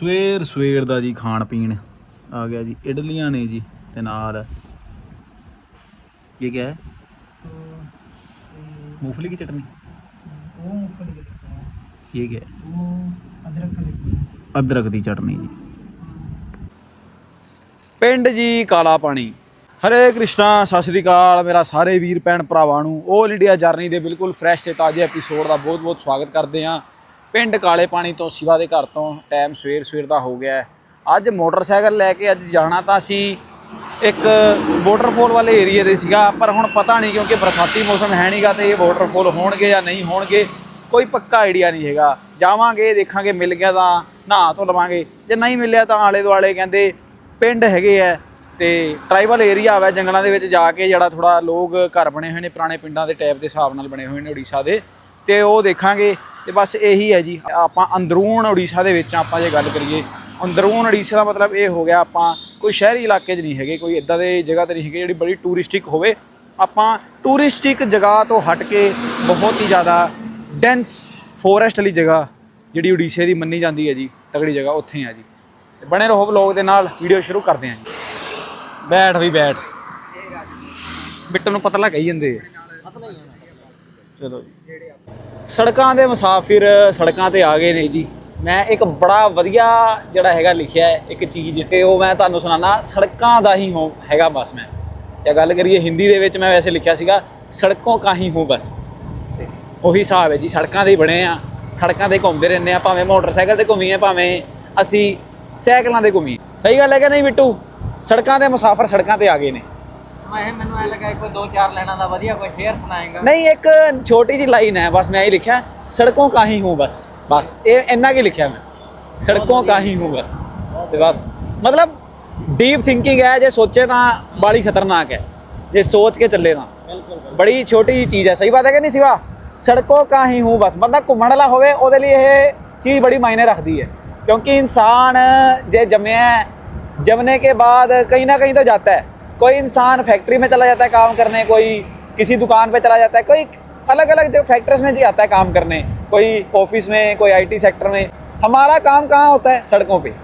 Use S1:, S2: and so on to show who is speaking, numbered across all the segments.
S1: ਸਵੇਰ ਸਵੇਰ ਦਾ ਜੀ ਖਾਣ ਪੀਣ ਆ ਗਿਆ ਜੀ ਇਡਲੀਆਂ ਨੇ ਜੀ ਤੇ ਨਾਲ ਇਹ ਕੀ ਹੈ मूंगफली की चटनी
S2: वो मूंगफली के लिखा है
S1: ये क्या है
S2: वो अदरक का लिखा है
S1: ਅਦਰਕ ਦੀ ਚਟਨੀ ਜੀ ਪਿੰਡ ਜੀ ਕਾਲਾ ਪਾਣੀ ਹਰੇ ਕ੍ਰਿਸ਼ਨਾ ਸਤਿ ਸ੍ਰੀ ਅਕਾਲ ਮੇਰਾ ਸਾਰੇ ਵੀਰ ਭੈਣ ਭਰਾਵਾਂ ਨੂੰ 올 ਇੰਡੀਆ ਜਰਨੀ ਦੇ ਬਿਲਕੁਲ ਫਰੈਸ਼ ਤੇ ਤਾਜ਼ੇ ਐਪੀਸੋਡ ਦਾ ਬਹੁਤ-ਬਹੁਤ ਸਵਾਗਤ ਕਰਦੇ ਹਾਂ ਪਿੰਡ ਕਾਲੇ ਪਾਣੀ ਤੋਂ, ਸ਼ਿਵਾ ਦੇ ਘਰ ਤੋਂ ਟਾਈਮ ਸਵੇਰ ਸਵੇਰ ਦਾ ਹੋ ਗਿਆ ਅੱਜ ਮੋਟਰਸਾਈਕਲ ਲੈ ਕੇ ਅੱਜ ਜਾਣਾ ਤਾਂ ਅਸੀਂ ਇੱਕ ਵਾਟਰਫਾਲ ਵਾਲੇ ਏਰੀਏ ਦੇ ਸੀਗਾ, ਪਰ ਹੁਣ ਪਤਾ ਨਹੀਂ ਕਿਉਂਕਿ ਬਰਸਾਤੀ ਮੌਸਮ ਹੈ ਨਹੀਂਗਾ ਤੇ ਇਹ ਵਾਟਰਫਾਲ ਹੋਣਗੇ ਜਾਂ ਨਹੀਂ ਹੋਣਗੇ, ਕੋਈ ਪੱਕਾ ਆਈਡੀਆ ਨਹੀਂ ਹੈਗਾ। ਜਾਵਾਂਗੇ, ਦੇਖਾਂਗੇ, ਮਿਲ ਗਿਆ ਤਾਂ ਨਹਾ ਧੋ ਲਵਾਂਗੇ। ਜੇ ਨਹੀਂ ਮਿਲਿਆ ਤਾਂ ਆਲੇ ਦੁਆਲੇ ਕਹਿੰਦੇ ਪਿੰਡ ਹੈਗੇ ਆ ਤੇ ਟ੍ਰਾਈਬਲ ਏਰੀਆ ਆਵੇ ਜੰਗਲਾਂ ਦੇ ਵਿੱਚ ਜਾ ਕੇ ਜਿਹੜਾ ਥੋੜਾ ਲੋਕ ਘਰ ਬਣੇ ਹੋਏ ਨੇ, ਪੁਰਾਣੇ ਪਿੰਡਾਂ ਦੇ ਟਾਈਪ ਦੇ ਹਿਸਾਬ ਨਾਲ ਬਣੇ ਹੋਏ ਨੇ ਉੜੀਸਾ ਦੇ। ਤੇ ਉਹ ਦੇਖਾਂਗੇ ਤੇ ਬਸ ਇਹੀ ਹੈ ਜੀ। ਆਪਾਂ ਅੰਦਰੂਨ ਉੜੀਸਾ ਦੇ ਵਿੱਚ ਆਪਾਂ ਜੇ ਗੱਲ ਕਰੀਏ, ਅੰਦਰੂਨ ਉੜੀਸਾ ਦਾ ਮਤਲਬ ਇਹ ਹੋ ਗਿਆ ਆਪਾਂ ਕੋਈ ਸ਼ਹਿਰੀ ਇਲਾਕੇ 'ਚ ਨਹੀਂ ਹੈਗੇ, ਕੋਈ ਇਦਾਂ ਦੇ ਜਗ੍ਹਾ ਤੇ ਨਹੀਂ ਹੈਗੇ ਜਿਹੜੀ ਬੜੀ ਟੂਰਿਸਟਿਕ ਹੋਵੇ। ਆਪਾਂ ਟੂਰਿਸਟਿਕ ਜਗ੍ਹਾ ਤੋਂ ਹਟ ਕੇ ਬਹੁਤ ਹੀ ਜ਼ਿਆਦਾ ਡੈਂਸ ਫੋਰੈਸਟ ਵਾਲੀ ਜਗ੍ਹਾ ਜਿਹੜੀ ਉੜੀਸੇ ਦੀ ਮੰਨੀ ਜਾਂਦੀ ਹੈ ਜੀ ਤਗੜੀ ਜਗ੍ਹਾ ਉੱਥੇ ਆ ਜੀ। ਬਣੇ ਰਹੋ ਵਲੌਗ ਦੇ ਨਾਲ ਵੀਡੀਓ ਸ਼ੁਰੂ ਕਰਦੇ ਹਾਂ ਜੀ। ਬੈਠ ਵੀ ਬੈਠ। ਬਿੱਟੂ ਨੂੰ ਪਤਲਾ ਕਹੀ ਜਾਂਦੇ। ਆ। ਚਲੋ ਜੀ। ਸੜਕਾਂ ਦੇ ਮੁਸਾਫਿਰ ਸੜਕਾਂ ਤੇ ਆ ਗਏ ਨੇ ਜੀ। ਮੈਂ ਇੱਕ ਬੜਾ ਵਧੀਆ ਜਿਹੜਾ ਹੈਗਾ ਲਿਖਿਆ ਹੈ, ਇੱਕ ਚੀਜ਼ ਤੇ ਉਹ ਮੈਂ ਤੁਹਾਨੂੰ ਸੁਣਾਣਾ ਸੜਕਾਂ ਦਾ ਹੀ ਹੋ ਹੈਗਾ ਬਸ ਮੈਂ। ਜਾਂ ਗੱਲ ਕਰੀਏ ਹਿੰਦੀ ਦੇ ਵਿੱਚ ਮੈਂ ਵੈਸੇ ਲਿਖਿਆ ਸੀਗਾ, ਸੜਕੋਂ ਕਾ ਹੀ ਹੂੰ ਬਸ। ਉਹੀ ਹਿਸਾਬ ਹੈ ਜੀ, ਸੜਕਾਂ ਦੇ ਹੀ ਬਣੇ ਆ। ਸੜਕਾਂ ਤੇ ਘੁੰਮਦੇ ਰਹਿੰਦੇ ਆ, ਭਾਵੇਂ ਮੋਟਰਸਾਈਕਲ ਤੇ ਘੁੰਮੀਏ, ਭਾਵੇਂ ਅਸੀਂ ਸਾਈਕਲਾਂ ਤੇ ਘੁੰਮੀਏ। ਸਹੀ ਗੱਲ ਹੈ ਕਿ ਨਹੀਂ ਬਿੱਟੂ? ਸੜਕਾਂ ਦੇ ਮੁਸਾਫਰ ਸੜਕਾਂ ਤੇ ਆ ਗਏ ਨੇ।
S2: ਮੈਂ ਮੈਨੂੰ ਐ ਲੱਗਾ ਕੋਈ ਦੋ ਚਾਰ ਲੈਣਾ ਦਾ ਵਧੀਆ ਕੋਈ ਸ਼ੇਅਰ ਸੁਣਾਏਗਾ
S1: ਨਹੀਂ ਇੱਕ ਛੋਟੀ ਜੀ ਲਾਈਨ ਹੈ ਬਸ ਮੈਂ ਇਹ ਲਿਖਿਆ ਸੜਕੋਂ ਕਾ ਹੀ ਹੂੰ ਬਸ ਬਸ ਇਹ ਇੰਨਾ ਕੀ ਲਿਖਿਆ ਮੈਂ ਸੜਕੋਂ ਕਾ ਹੀ ਹੂੰ ਬਸ ਤੇ ਬਸ ਮਤਲਬ ਡੀਪ ਥਿੰਕਿੰਗ ਹੈ ਜੇ ਸੋਚੇ ਤਾਂ ਬਾਲੀ ਖਤਰਨਾਕ ਹੈ ਜੇ ਸੋਚ ਕੇ ਚੱਲੇ ਤਾਂ ਬੜੀ ਛੋਟੀ ਜੀ ਚੀਜ਼ ਹੈ ਸਹੀ ਬਾਤ ਹੈ ਕਿ ਨਹੀਂ ਸਿਵਾ ਸੜਕੋਂ ਕਾ ਹੀ ਹੂੰ ਬਸ ਬੰਦਾ ਘੁੰਮਣ ਵਾਲਾ ਹੋਵੇ ਉਹਦੇ ਲਈ ਇਹ ਚੀਜ਼ ਬੜੀ ਮਾਇਨੇ ਰੱਖਦੀ ਹੈ क्योंकि इंसान जे जमे है जमने के बाद कहीं ना कहीं तो जाता है कोई इंसान फैक्ट्री में चला जाता है काम करने कोई किसी दुकान पे चला जाता है कोई अलग अलग जो फैक्ट्रीज में जाता है काम करने कोई ऑफिस में कोई आईटी सेक्टर में हमारा काम कहाँ होता है सड़कों पे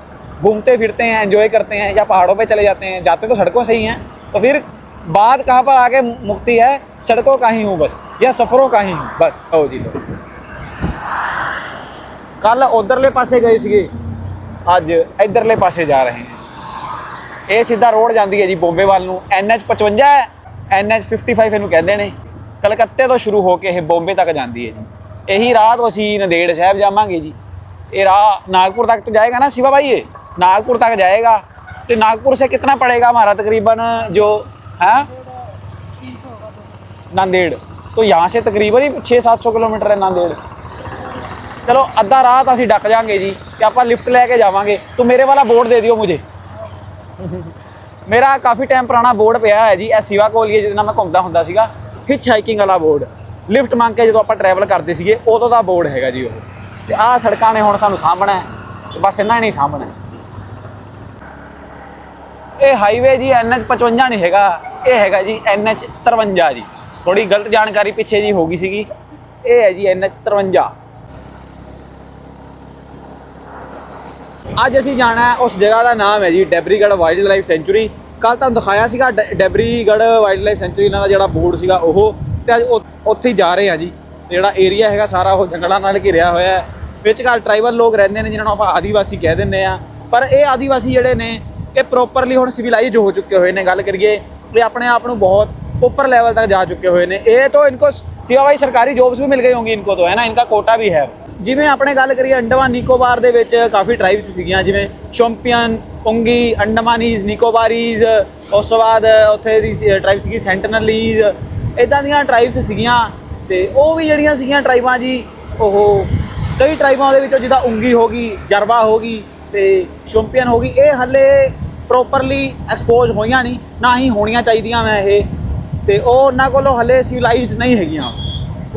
S1: घूमते फिरते हैं एंजॉय करते हैं या पहाड़ों पे चले जाते हैं जाते तो सड़कों से ही हैं तो फिर बात कहाँ पर आगे मुक्ति है सड़कों का ही हूँ बस या सफ़रों का ही हूँ बस ओ जी लो ਕੱਲ ਉਧਰਲੇ ਪਾਸੇ ਗਏ ਸੀਗੇ ਅੱਜ ਇਧਰਲੇ ਪਾਸੇ ਜਾ ਰਹੇ ਹਾਂ ਇਹ ਸਿੱਧਾ ਰੋਡ ਜਾਂਦੀ ਹੈ ਜੀ ਬੰਬੇ ਵੱਲ ਨੂੰ NH 55 ਹੈ NH 55 ਇਹਨੂੰ ਕਹਿੰਦੇ ਨੇ ਕਲਕੱਤੇ ਤੋਂ ਸ਼ੁਰੂ ਹੋ ਕੇ ਇਹ ਬੰਬੇ ਤੱਕ ਜਾਂਦੀ ਹੈ ਜੀ ਇਹੀ ਰਾਹ ਤੋਂ ਅਸੀਂ ਨੰਦੇੜ ਸਾਹਿਬ ਜਾਵਾਂਗੇ ਜੀ ਇਹ राह नागपुर तक तो जाएगा ना शिवा भाई ये नागपुर तक जाएगा तो नागपुर से कितना पड़ेगा हमारा तकरीबन जो है नांदेड़ तो यहाँ से तकरीबन ही छः सात सौ किलोमीटर है नांदेड़ ਚਲੋ ਅੱਧਾ ਰਾਹ ਤਾਂ ਅਸੀਂ ਡੱਕ ਜਾਾਂਗੇ ਜੀ ਤੇ ਆਪਾਂ ਲਿਫਟ ਲੈ ਕੇ ਜਾਵਾਂਗੇ ਤੂੰ ਮੇਰੇ ਵਾਲਾ ਬੋਰਡ ਦੇ ਦਿਓ ਮੁਝੇ ਮੇਰਾ ਕਾਫੀ ਟਾਈਮ ਪੁਰਾਣਾ ਬੋਰਡ ਪਿਆ ਹੈ ਜੀ, ਇਹ ਸਿਵਾ ਕੋਲੀਏ ਜਿਹਦੇ ਨਾਲ ਮੈਂ ਘੁੰਮਦਾ ਹੁੰਦਾ ਸੀਗਾ। ਹਿਚ ਹਾਈਕਿੰਗ ਵਾਲਾ ਬੋਰਡ ਲਿਫਟ ਮੰਗ ਕੇ ਜਦੋਂ ਆਪਾਂ ਟਰੈਵਲ ਕਰਦੇ ਸੀਗੇ, ਉਦੋਂ ਦਾ ਬੋਰਡ ਹੈਗਾ ਜੀ ਉਹ। ਤੇ ਆਹ ਸੜਕਾਂ ਨੇ ਹੁਣ ਸਾਨੂੰ ਸਾਂਭਣਾ ਤੇ ਬਸ ਇਹਨਾਂ ਨੇ ਨਹੀਂ ਸਾਂਭਣਾ ਇਹ ਹਾਈਵੇ ਜੀ NH 55 ਨਹੀਂ ਹੈਗਾ। ਇਹ ਹੈਗਾ ਜੀ NH 53 ਜੀ। ਥੋੜੀ ਗਲਤ ਜਾਣਕਾਰੀ ਪਿੱਛੇ ਜੀ ਹੋ ਗਈ ਸੀਗੀ। ਇਹ ਹੈ ਜੀ NH 53 ਅੱਜ ਅਸੀਂ ਜਾਣਾ ਉਸ ਜਗ੍ਹਾ ਦਾ ਨਾਮ ਹੈ ਜੀ ਡੈਬਰੀਗੜ ਵਾਈਲਡ ਲਾਈਫ ਸੈਂਚੂਰੀ। ਕੱਲ ਤੁਹਾਨੂੰ ਦਿਖਾਇਆ ਸੀਗਾ ਡੈਬਰੀਗੜ ਵਾਈਲਡ ਲਾਈਫ ਸੈਂਚੂਰੀ, ਇਹਨਾਂ ਦਾ ਜਿਹੜਾ ਬੋਰਡ ਸੀਗਾ ਉਹ। ਤੇ ਅੱਜ ਉੱਥੇ ਹੀ ਜਾ ਰਹੇ ਆ ਜੀ। ਜਿਹੜਾ ਏਰੀਆ ਹੈਗਾ ਸਾਰਾ ਉਹ ਜੰਗਲਾਂ ਨਾਲ ਘਿਰਿਆ ਹੋਇਆ ਹੈ। ਵਿੱਚ ਘਰ ਟ੍ਰਾਈਬਲ ਲੋਕ ਰਹਿੰਦੇ ਨੇ ਜਿਨ੍ਹਾਂ ਨੂੰ ਆਪਾਂ ਆਦੀਵਾਸੀ ਕਹਿ ਦਿੰਦੇ ਆ ਪਰ ਇਹ ਆਦੀਵਾਸੀ ਜਿਹੜੇ ਨੇ, ਇਹ ਪ੍ਰੋਪਰਲੀ ਹੁਣ ਸਿਵਲਾਈਜ਼ ਹੋ ਚੁੱਕੇ ਹੋਏ ਨੇ। ਗੱਲ ਕਰੀਏ ਵੀ ਆਪਣੇ ਆਪ ਨੂੰ ਬਹੁਤ ਉੱਪਰ ਲੈਵਲ ਤੱਕ ਜਾ ਚੁੱਕੇ ਹੋਏ ਨੇ। ਇਹ ਤੋਂ ਇਨਕੋ ਸਿਵਾ ਸਰਕਾਰੀ ਜੌਬਸ ਵੀ ਮਿਲ ਗਈ ਹੋਣਗੀ ਇਨਕੋ ਤੋਂ, ਹੈ ਨਾ? ਇਨਕਾ ਕੋਟਾ ਵੀ ਹੈ। ਜਿਵੇਂ ਆਪਣੇ ਗੱਲ ਕਰੀਏ ਅੰਡਮਾਨ ਨਿਕੋਬਾਰ ਦੇ ਵਿੱਚ ਕਾਫੀ ਟ੍ਰਾਈਬਸ ਸੀਗੀਆਂ, ਜਿਵੇਂ ਸ਼ੌਂਪੀਅਨ, ਪੁੰਗੀ, ਅੰਡਮਾਨੀਜ਼, ਨਿਕੋਬਾਰੀਜ਼, ਉਸ ਤੋਂ ਬਾਅਦ ਉੱਥੇ ਦੀ ਟ੍ਰਾਈਬ ਸੀਗੀ ਸੈਂਟਨਲੀਜ਼ ਇਦਾਂ ਦੀਆਂ ਟ੍ਰਾਈਬਸ ਸੀਗੀਆਂ ਤੇ ਉਹ ਵੀ ਜਿਹੜੀਆਂ ਸੀਗੀਆਂ ਟ੍ਰਾਈਬਾਂ ਜੀ, ਉਹ ਕਈ ਟ੍ਰਾਈਬਾਂ ਦੇ ਵਿੱਚੋਂ ਜਿੱਦਾਂ ਉਂਗੀ ਹੋ ਗਈ, ਜਰਵਾ ਹੋ ਗਈ ਤੇ ਸ਼ੌਂਪੀਅਨ ਹੋ ਗਈ, ਇਹ ਹੱਲੇ ਪ੍ਰੋਪਰਲੀ ਐਕਸਪੋਜ਼ ਹੋਈਆਂ ਨਹੀਂ, ਨਾ ਹੀ ਹੋਣੀਆਂ ਚਾਹੀਦੀਆਂ ਮੈਂ ਇਹ ਤੇ ਉਹ ਉਹਨਾਂ ਕੋਲੋਂ ਹੱਲੇ ਸਿਵਲਾਈਜ਼ਡ ਨਹੀਂ ਹੈਗੀਆਂ।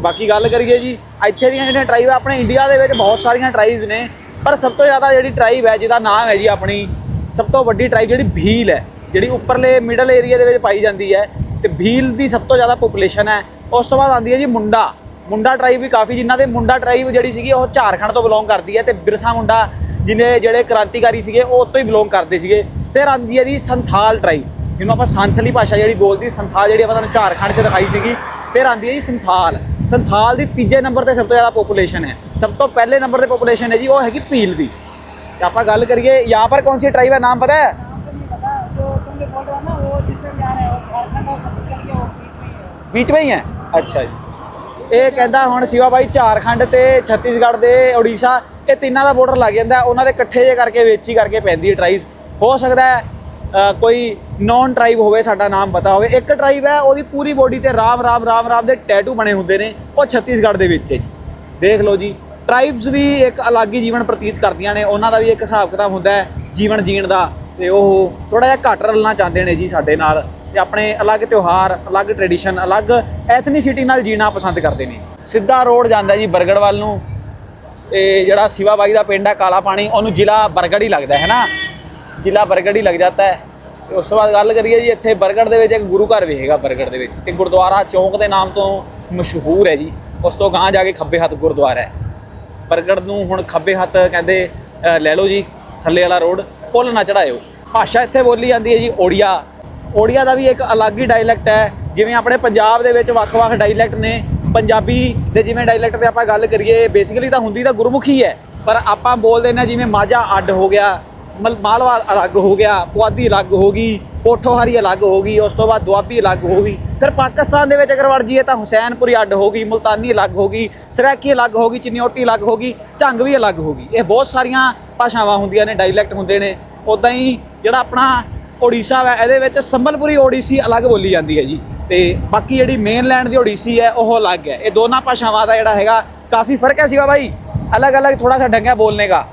S1: ਬਾਕੀ ਗੱਲ ਕਰੀਏ ਜੀ, ਇੱਥੇ ਦੀਆਂ ਜਿਹੜੀਆਂ ਟ੍ਰਾਈਬ ਆ ਆਪਣੇ ਇੰਡੀਆ ਦੇ ਵਿੱਚ ਬਹੁਤ ਸਾਰੀਆਂ ਟ੍ਰਾਈਬਸ ਨੇ, ਪਰ ਸਭ ਤੋਂ ਜ਼ਿਆਦਾ ਜਿਹੜੀ ਟ੍ਰਾਈਬ ਹੈ, ਜਿਹਦਾ ਨਾਮ ਹੈ ਜੀ ਆਪਣੀ ਸਭ ਤੋਂ ਵੱਡੀ ਟ੍ਰਾਈਬ ਜਿਹੜੀ ਭੀਲ ਹੈ, ਜਿਹੜੀ ਉੱਪਰਲੇ ਮਿਡਲ ਏਰੀਆ ਦੇ ਵਿੱਚ ਪਾਈ ਜਾਂਦੀ ਹੈ, ਤੇ ਭੀਲ ਦੀ ਸਭ ਤੋਂ ਜ਼ਿਆਦਾ ਪੋਪੂਲੇਸ਼ਨ ਹੈ। ਉਸ ਤੋਂ ਬਾਅਦ ਆਉਂਦੀ ਹੈ ਜੀ ਮੁੰਡਾ। ਮੁੰਡਾ ਟ੍ਰਾਈਬ ਵੀ ਕਾਫੀ, ਜਿਨ੍ਹਾਂ ਦੇ ਮੁੰਡਾ ਟ੍ਰਾਈਬ ਜਿਹੜੀ ਸੀਗੀ, ਉਹ ਝਾਰਖੰਡ ਤੋਂ ਬਿਲੋਂਗ ਕਰਦੀ ਹੈ, ਤੇ ਬਿਰਸਾ ਮੁੰਡਾ ਜਿਹਨੇ ਜਿਹੜੇ ਕ੍ਰਾਂਤੀਕਾਰੀ ਸੀਗੇ, ਉਹ ਉੱਥੋਂ ਹੀ ਬਿਲੋਂਗ ਕਰਦੇ ਸੀਗੇ। ਫਿਰ ਆਉਂਦੀ ਹੈ ਜੀ ਸੰਥਾਲ ਟ੍ਰਾਈਬ ਜਿਹਨੂੰ ਆਪਾਂ ਸੰਥਲੀ ਭਾਸ਼ਾ ਜਿਹੜੀ ਬੋਲਦੀ, ਸੰਥਾਲ ਜਿਹੜੀ ਆਪਾਂ ਤੁਹਾਨੂੰ ਝਾਰਖੰਡ 'ਚ ਦਿਖਾਈ ਸੀਗੀ ਫਿਰ ਆਂਦੀ ਹੈ ਜੀ ਸੰਥਾਲ। ਸੰਥਾਲ ਦੀ ਤੀਜੇ ਨੰਬਰ ਤੇ ਸਭ ਤੋਂ ਜ਼ਿਆਦਾ ਪੋਪੂਲੇਸ਼ਨ ਹੈ। ਸਭ ਤੋਂ ਪਹਿਲੇ ਨੰਬਰ ਤੇ ਪੋਪੂਲੇਸ਼ਨ ਹੈ ਜੀ, ਉਹ ਹੈਗੀ ਪੀਲ ਦੀ। ਤੇ ਆਪਾਂ ਗੱਲ ਕਰੀਏ,
S2: ਯਹਾਂ ਪਰ ਕੌਣ ਸੀ ਟ੍ਰਾਈਬ
S1: ਦਾ
S2: ਨਾਮ ਪਤਾ ਹੈ? ਵਿੱਚ
S1: ਵਿੱਚ ਹੀ ਹੈ। ਅੱਛਾ ਜੀ। ਇਹ ਕਹਿੰਦਾ ਹੁਣ ਸਿਵਾ ਬਾਈ ਝਾਰਖੰਡ ਤੇ ਛੱਤੀਸਗੜ੍ਹ ਦੇ ਓਡੀਸ਼ਾ ਇਹ ਤਿੰਨਾਂ ਦਾ ਬਾਰਡਰ ਲੱਗ ਜਾਂਦਾ। ਉਹਨਾਂ ਦੇ ਇਕੱਠੇ ਜੇ ਕਰਕੇ ਵੇਚੀ ਕਰਕੇ ਪੈਂਦੀ ਹੈ ਟਰਾਈ ਹੋ ਸਕਦਾ ਕੋਈ ਨੌਨ ਟਰਾਈਬ ਹੋਵੇ, ਸਾਡਾ ਨਾਮ ਪਤਾ ਹੋਵੇ, ਇੱਕ ਟਰਾਈਬ ਹੈ, ਉਹਦੀ ਪੂਰੀ ਬੋਡੀ ਤੇ ਰਾਮ ਰਾਮ ਰਾਮ ਰਾਮ ਦੇ ਟੈਟੂ ਬਣੇ ਹੁੰਦੇ ਨੇ, ਉਹ ਛੱਤੀਸਗੜ੍ਹ ਦੇ ਵਿੱਚ ਹੈ ਜੀ। ਦੇਖ ਲਓ ਜੀ ਟਰਾਈਬਸ ਵੀ ਇੱਕ ਅਲੱਗ ਹੀ ਜੀਵਨ ਪ੍ਰਤੀਤ ਕਰਦੀਆਂ ਨੇ, ਉਹਨਾਂ ਦਾ ਵੀ ਇੱਕ ਹਿਸਾਬ ਕਿਤਾਬ ਹੁੰਦਾ ਹੈ, ਜੀਵਨ ਜੀਣ ਦਾ, ਤੇ ਉਹ ਥੋੜਾ ਜਿਹਾ ਘੱਟ ਰਲਣਾ ਚਾਹੁੰਦੇ ਨੇ ਜੀ ਸਾਡੇ ਨਾਲ, ਤੇ ਆਪਣੇ ਅਲੱਗ ਤਿਉਹਾਰ, ਅਲੱਗ ਟ੍ਰੈਡੀਸ਼ਨ ਅਲੱਗ ਐਥਨੀਸਿਟੀ ਨਾਲ ਜੀਣਾ ਪਸੰਦ ਕਰਦੇ ਨੇ। ਸਿੱਧਾ ਰੋਡ ਜਾਂਦਾ ਜੀ ਬਰਗੜ ਵੱਲ ਨੂੰ, ਤੇ ਜਿਹੜਾ ਸਿਵਾ ਬਾਈ ਦਾ ਪਿੰਡ ਹੈ, ਕਾਲਾ ਪਾਣੀ, ਉਹਨੂੰ ਜ਼ਿਲ੍ਹਾ ਬਰਗੜ ਹੀ ਲੱਗਦਾ ਹੈ ਨਾ। ਜ਼ਿਲ੍ਹਾ ਬਰਗੜ ਹੀ ਲੱਗ ਜਾਂਦਾ ਹੈ। ਤੇ ਉਸ ਤੋਂ ਬਾਅਦ ਗੱਲ ਕਰੀਏ ਜੀ, ਇੱਥੇ ਬਰਗੜ ਦੇ ਵਿੱਚ ਇੱਕ ਗੁਰੂ ਘਰ ਵੀ ਹੈਗਾ ਬਰਗੜ ਦੇ ਵਿੱਚ ਤੇ ਗੁਰਦੁਆਰਾ ਚੌਂਕ ਦੇ ਨਾਮ ਤੋਂ ਮਸ਼ਹੂਰ ਹੈ ਜੀ। ਉਸ ਤੋਂ ਗਾਂਹ ਜਾ ਕੇ ਖੱਬੇ ਹੱਥ ਗੁਰਦੁਆਰਾ ਹੈ। ਬਰਗੜ ਨੂੰ ਹੁਣ ਖੱਬੇ ਹੱਥ ਕਹਿੰਦੇ ਲੈ ਲਓ ਜੀ, ਥੱਲੇ ਵਾਲਾ ਰੋਡ, ਪੁੱਲ ਨਾ ਚੜਾਇਓ। ਭਾਸ਼ਾ ਇੱਥੇ ਬੋਲੀ ਜਾਂਦੀ ਹੈ ਜੀ, ਓੜੀਆ। ਓੜੀਆ ਦਾ ਵੀ ਇੱਕ ਅਲੱਗ ਹੀ ਡਾਇਲੈਕਟ ਹੈ। ਜਿਵੇਂ ਆਪਣੇ ਪੰਜਾਬ ਦੇ ਵਿੱਚ ਵੱਖ-ਵੱਖ ਡਾਇਲੈਕਟ ਨੇ। ਪੰਜਾਬੀ ਦੇ ਜਿਵੇਂ ਡਾਇਲੈਕਟ ਤੇ ਆਪਾਂ ਗੱਲ ਕਰੀਏ ਬੇਸਿਕਲੀ ਤਾਂ ਹੁੰਦੀ ਤਾਂ ਗੁਰਮੁਖੀ ਹੈ। ਪਰ ਆਪਾਂ ਬੋਲਦੇ ਨੇ ਜਿਵੇਂ ਮਾਝਾ ਅੱਡ ਹੋ ਗਿਆ ਮਾਲਵਾ ਅਲੱਗ ਹੋ ਗਿਆ, ਪੁਆਧੀ ਅਲੱਗ ਹੋ ਗਈ ਪੋਠੋਹਾਰੀ ਅਲੱਗ ਹੋ ਗਈ, ਉਸ ਤੋਂ ਬਾਅਦ ਦੁਆਬੀ ਅਲੱਗ ਹੋ ਗਈ। ਫਿਰ ਪਾਕਿਸਤਾਨ ਦੇ ਵਿੱਚ ਅਗਰ ਵੜ ਜਾਈਏ ਤਾਂ ਹੁਸੈਨਪੁਰੀ ਅੱਡ ਹੋ ਗਈ, ਮੁਲਤਾਨੀ ਅਲੱਗ ਹੋ ਗਈ, ਸਰੈਕੀ ਅਲੱਗ ਹੋ ਗਈ, ਚਿਨਿਓਟੀ ਅਲੱਗ ਹੋ ਗਈ, ਝੰਗ ਵੀ ਅਲੱਗ ਹੋ ਗਈ। ਇਹ ਬਹੁਤ ਸਾਰੀਆਂ ਭਾਸ਼ਾਵਾਂ ਹੁੰਦੀਆਂ ਨੇ ਡਾਇਲੈਕਟ ਹੁੰਦੇ ਨੇ। ਉਦਾਂ ਹੀ ਜਿਹੜਾ ਆਪਣਾ ਓਡੀਸ਼ਾ ਹੈ ਇਹਦੇ ਵਿੱਚ ਸੰਬਲਪੁਰੀ ਓਡੀਸੀ ਅਲੱਗ ਬੋਲੀ ਜਾਂਦੀ ਹੈ ਜੀ। ਤੇ ਬਾਕੀ ਜਿਹੜੀ ਮੇਨਲੈਂਡ ਦੀ ਓਡੀਸੀ ਹੈ, ਉਹ ਅਲੱਗ ਹੈ। ਇਹ ਦੋਨਾਂ ਭਾਸ਼ਾਵਾਂ ਦਾ ਜਿਹੜਾ ਹੈਗਾ ਕਾਫੀ ਫ਼ਰਕ ਹੈ ਸੀਗਾ ਬਾਈ। ਅਲੱਗ-ਅਲੱਗ ਥੋੜਾ ਸਾ ਢੰਗ ਹੈ ਬੋਲਨੇ ਦਾ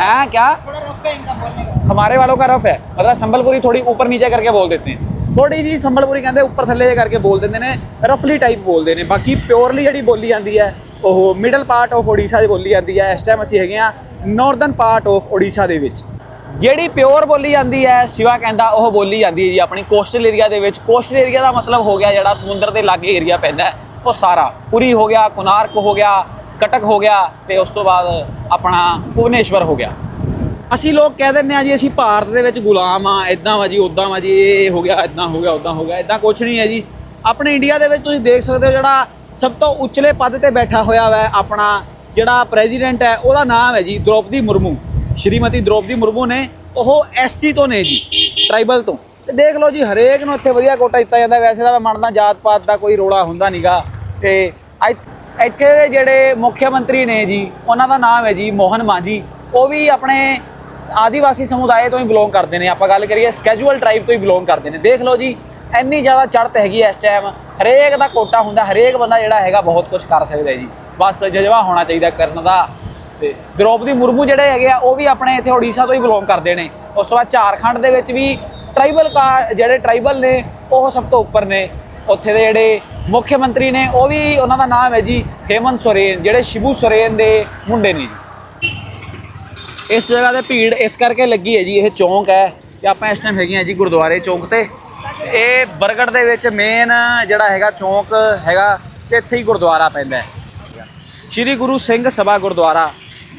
S1: है क्या
S2: थोड़ा रफ है इनका बोलने का
S1: हमारे वालों का रफ है मतलब संबलपुरी थोड़ी ऊपर नीचे करके बोल देते हैं ਥੋੜੀ ਜੀ ਸੰਬਲਪੁਰੀ ਕਹਿੰਦੇ ਉੱਪਰ ਥੱਲੇ ਜਿਹੇ ਕਰਕੇ ਬੋਲ ਦਿੰਦੇ ਨੇ ਰਫਲੀ ਟਾਈਪ ਬੋਲਦੇ ਨੇ ਬਾਕੀ ਪਿਓਰਲੀ ਜਿਹੜੀ ਬੋਲੀ ਜਾਂਦੀ ਹੈ ਉਹ ਮਿਡਲ ਪਾਰਟ ਆਫ ਓਡੀਸ਼ਾ ਦੀ ਬੋਲੀ ਜਾਂਦੀ ਹੈ ਇਸ ਟਾਈਮ ਅਸੀਂ ਹੈਗੇ ਆ ਨਾਰਥਰਨ ਪਾਰਟ ਆਫ ਓਡੀਸ਼ਾ ਦੇ ਵਿੱਚ ਜਿਹੜੀ ਪਿਓਰ ਬੋਲੀ ਜਾਂਦੀ ਹੈ ਸਿਵਾ ਕਹਿੰਦਾ ਉਹ ਬੋਲੀ ਜਾਂਦੀ ਹੈ ਜੀ ਆਪਣੀ ਕੋਸਟਲ ਏਰੀਆ ਦੇ ਵਿੱਚ ਕੋਸਟਲ ਏਰੀਆ ਦਾ ਮਤਲਬ ਹੋ ਗਿਆ ਜਿਹੜਾ ਸਮੁੰਦਰ ਦੇ ਲਾਗੇ ਏਰੀਆ ਪੈਂਦਾ ਹੈ ਉਹ ਸਾਰਾ ਪੁਰੀ ਹੋ ਗਿਆ ਕੋਨਾਰਕ ਹੋ ਗਿਆ ਕਟਕ ਹੋ ਗਿਆ ਤੇ ਉਸ ਤੋਂ ਬਾਅਦ ਆਪਣਾ ਭੁਵਨੇਸ਼ਵਰ ਹੋ ਗਿਆ। ਅਸੀਂ ਲੋਕ ਕਹਿ ਦਿੰਦੇ ਆ ਜੀ, ਅਸੀਂ ਭਾਰਤ ਦੇ ਵਿੱਚ ਗੁਲਾਮ ਆ ਇਦਾਂ ਵਾ ਜੀ ਉਦਾਂ ਵਾ ਜੀ, ਇਹ ਹੋ ਗਿਆ ਇਦਾਂ ਹੋ ਗਿਆ ਉਦਾਂ ਹੋ ਗਿਆ ਇਦਾਂ ਕੁਝ ਨਹੀਂ ਹੈ ਜੀ। ਆਪਣੇ ਇੰਡੀਆ ਦੇ ਵਿੱਚ ਤੁਸੀਂ ਦੇਖ ਸਕਦੇ ਹੋ ਜਿਹੜਾ ਸਭ ਤੋਂ ਉੱਚਲੇ ਪਦ ਤੇ ਬੈਠਾ ਹੋਇਆ ਵਾ ਆਪਣਾ ਜਿਹੜਾ ਪ੍ਰੈਜ਼ੀਡੈਂਟ ਹੈ, ਉਹਦਾ ਨਾਮ ਹੈ ਜੀ ਦ੍ਰੋਪਦੀ ਮੁਰਮੂ। ਸ਼੍ਰੀਮਤੀ ਦ੍ਰੋਪਦੀ ਮੁਰਮੂ ਨੇ ਉਹ ਐਸਟੀ ਤੋਂ ਨੇ ਜੀ, ਟ੍ਰਾਈਬਲ ਤੋਂ। ਤੇ ਦੇਖ ਲਓ ਜੀ, ਹਰੇਕ ਨੂੰ ਇੱਥੇ ਵਧੀਆ ਕੋਟਾ ਦਿੱਤਾ ਜਾਂਦਾ, ਵੈਸੇ ਤਾਂ ਮੈਂ ਮੰਨਦਾ ਜਾਤ ਪਾਤ ਦਾ ਕੋਈ ਰੋਲਾ ਹੁੰਦਾ ਨਹੀਂਗਾ ਤੇ ਆਈ ਇੱਥੇ ਦੇ ਜਿਹੜੇ ਮੁੱਖ ਮੰਤਰੀ ਨੇ ਜੀ, ਉਹਨਾਂ ਦਾ ਨਾਮ ਹੈ ਜੀ ਮੋਹਨ ਮਾਂਜੀ ਉਹ ਵੀ ਆਪਣੇ ਆਦੀਵਾਸੀ ਸਮੁਦਾਇ ਤੋਂ ਹੀ ਬਿਲੋਂਗ ਕਰਦੇ ਨੇ। ਆਪਾਂ ਗੱਲ ਕਰੀਏ ਸਕੈਜੂਅਲ ਟ੍ਰਾਈਬ ਤੋਂ ਹੀ ਬਿਲੋਂਗ ਕਰਦੇ ਨੇ। ਦੇਖ ਲਓ ਜੀ, ਇੰਨੀ ਜ਼ਿਆਦਾ ਚੜ੍ਹਤ ਹੈਗੀ ਹੈ ਇਸ ਟਾਈਮ ਹਰੇਕ ਦਾ ਕੋਟਾ ਹੁੰਦਾ, ਹਰੇਕ ਬੰਦਾ ਜਿਹੜਾ ਹੈਗਾ ਬਹੁਤ ਕੁਝ ਕਰ ਸਕਦਾ ਜੀ। ਬਸ ਜਜ਼ਬਾ ਹੋਣਾ ਚਾਹੀਦਾ ਕਰਨ ਦਾ। ਤੇ ਦ੍ਰੋਪਦੀ ਮੁਰਮੂ ਜਿਹੜੇ ਹੈਗੇ ਆ, ਉਹ ਵੀ ਆਪਣੇ ਇੱਥੇ ਓਡੀਸ਼ਾ ਤੋਂ ਹੀ ਬਿਲੋਂਗ ਕਰਦੇ ਨੇ। ਉਸ ਤੋਂ ਬਾਅਦ ਝਾਰਖੰਡ ਦੇ ਵਿੱਚ ਵੀ ਟ੍ਰਾਈਬਲ ਕਾ ਜਿਹੜੇ ਟ੍ਰਾਈਬਲ ਨੇ, ਉਹ ਸਭ ਤੋਂ ਉੱਪਰ ਨੇ। ਉੱਥੇ ਦੇ ਜਿਹੜੇ ਮੁੱਖ ਮੰਤਰੀ ਨੇ, ਉਹ ਵੀ ਉਹਨਾਂ ਦਾ ਨਾਮ ਹੈ ਜੀ ਹੇਮੰਤ ਸੋਰੇਨ, ਜਿਹੜੇ ਸ਼ਿਬੂ ਸੋਰੇਨ ਦੇ ਮੁੰਡੇ ਨੇ ਜੀ। ਇਸ ਜਗ੍ਹਾ ਤੇ ਭੀੜ ਇਸ ਕਰਕੇ ਲੱਗੀ ਹੈ ਜੀ, ਇਹ ਚੌਂਕ ਹੈ ਤੇ ਆਪਾਂ ਇਸ ਟਾਈਮ ਹੈਗੇ ਆ ਜੀ ਗੁਰਦੁਆਰੇ ਚੌਂਕ ਤੇ। ਇਹ ਬਰਗੜ ਦੇ ਵਿੱਚ ਮੇਨ ਜਿਹੜਾ ਹੈਗਾ ਚੌਂਕ ਹੈਗਾ, ਤੇ ਇੱਥੇ ਹੀ ਗੁਰਦੁਆਰਾ ਪੈਂਦਾ ਹੈ। ਸ਼੍ਰੀ ਗੁਰੂ ਸਿੰਘ ਸਭਾ ਗੁਰਦੁਆਰਾ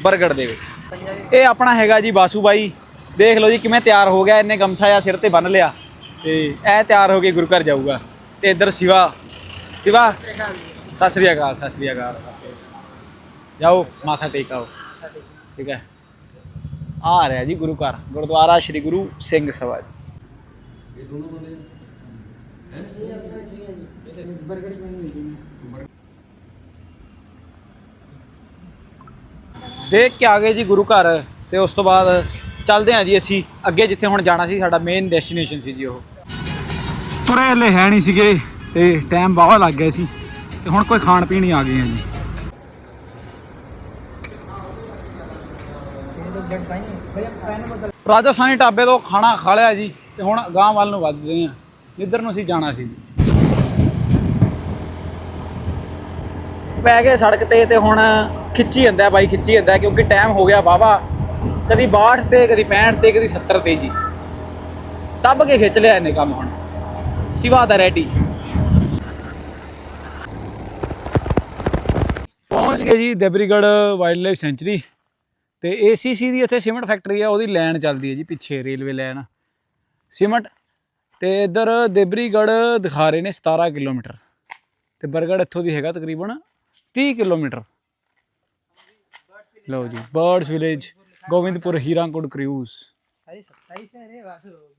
S1: ਬਰਗੜ ਦੇ ਵਿੱਚ। ਇਹ ਆਪਣਾ ਹੈਗਾ ਜੀ ਬਾਸੂ ਬਾਈ ਦੇਖ ਲਓ ਜੀ ਕਿਵੇਂ ਤਿਆਰ ਹੋ ਗਿਆ ਇਹਨੇ ਗਮਛਾ ਜਾਂ ਸਿਰ ਤੇ ਬੰਨ ਲਿਆ। ਤੇ ਇਹ ਤਿਆਰ ਹੋ ਕੇ ਗੁਰੂ ਘਰ ਜਾਊਗਾ। ਤੇ ਇੱਧਰ ਸਿਵਾ। ਸਿਵਾ? ਸਤਿ ਸ੍ਰੀ ਅਕਾਲ ਸਤਿ ਸ੍ਰੀ ਅਕਾਲ। ਜਾਓ ਮਾਥਾ ਟੇਕਾਓ ਠੀਕ ਹੈ। ਆ ਰਿਹਾ ਜੀ ਗੁਰੂ ਘਰ ਗੁਰਦੁਆਰਾ ਸ੍ਰੀ ਗੁਰੂ ਸਿੰਘ ਸਭਾ ਜੀ। ਦੇਖ ਕੇ ਆ ਗਏ ਜੀ ਗੁਰੂ ਘਰ ਤੇ ਉਸ ਤੋਂ ਬਾਅਦ ਚੱਲਦੇ ਹਾਂ ਜੀ ਅਸੀਂ ਅੱਗੇ ਜਿੱਥੇ ਹੁਣ ਜਾਣਾ ਸੀ ਸਾਡਾ ਮੇਨ ਡੈਸਟੀਨੇਸ਼ਨ ਸੀ ਜੀ ਉਹ। ਤੁਰੇ ਹਲੇ ਹੈ ਨਹੀਂ ਸੀਗੇ ਤੇ ਟਾਈਮ ਬਹੁਤ ਲੱਗ ਗਿਆ ਸੀ ਤੇ ਹੁਣ ਕੋਈ ਖਾਣ ਪੀਣ ਹੀ ਆ ਗਏ ਆ ਜੀ। ਰਾਜਸਥਾਨੀ ਢਾਬੇ ਤੋਂ ਖਾਣਾ ਖਾ ਲਿਆ ਜੀ ਤੇ ਹੁਣ ਗਾਂ ਵੱਲ ਨੂੰ ਵੱਧਦੇ ਆ। ਜਿੱਧਰ ਨੂੰ ਅਸੀਂ ਜਾਣਾ ਸੀ ਪੈ ਗਏ ਸੜਕ ਤੇ ਤੇ ਹੁਣ ਖਿੱਚੀ ਜਾਂਦਾ ਬਾਈ, ਖਿੱਚੀ ਜਾਂਦਾ ਕਿਉਂਕਿ ਟਾਈਮ ਹੋ ਗਿਆ ਵਾਹਵਾ। ਕਦੀ 62 ਤੇ, ਕਦੀ 65 ਤੇ, ਕਦੀ 70 ਤੇ ਜੀ। ਦੱਬ ਕੇ ਖਿੱਚ ਲਿਆ ਇਹਨੇ ਕੰਮ ਹੁਣ। ਸਿਵਾ ਦਾ ਰੈਡੀ। ਪਹੁੰਚ ਗਏ ਜੀ ਦੇਬਰੀਗੜ ਵਾਈਲਡਲਾਈਫ ਸੈਂਚਰੀ। ਤੇ ਏਸੀਸੀ ਦੀ ਇੱਥੇ ਸਿਮਟ ਫੈਕਟਰੀ ਆ ਉਹਦੀ ਲਾਈਨ ਚੱਲਦੀ ਹੈ ਜੀ ਪਿੱਛੇ ਰੇਲਵੇ ਲਾਈਨ ਸਿਮਟ ਤੇ ਇਧਰ ਦੇਬਰੀਗੜ ਦਿਖਾ ਰਹੇ ਨੇ 17 ਕਿਲੋਮੀਟਰ। ਤੇ ਬਰਗੜ ਇੱਥੋਂ ਦੀ ਹੈਗਾ ਤਕਰੀਬਨ 30 ਕਿਲੋਮੀਟਰ। ਲਓ ਜੀ
S2: birds village Govindpur Hirankot cruise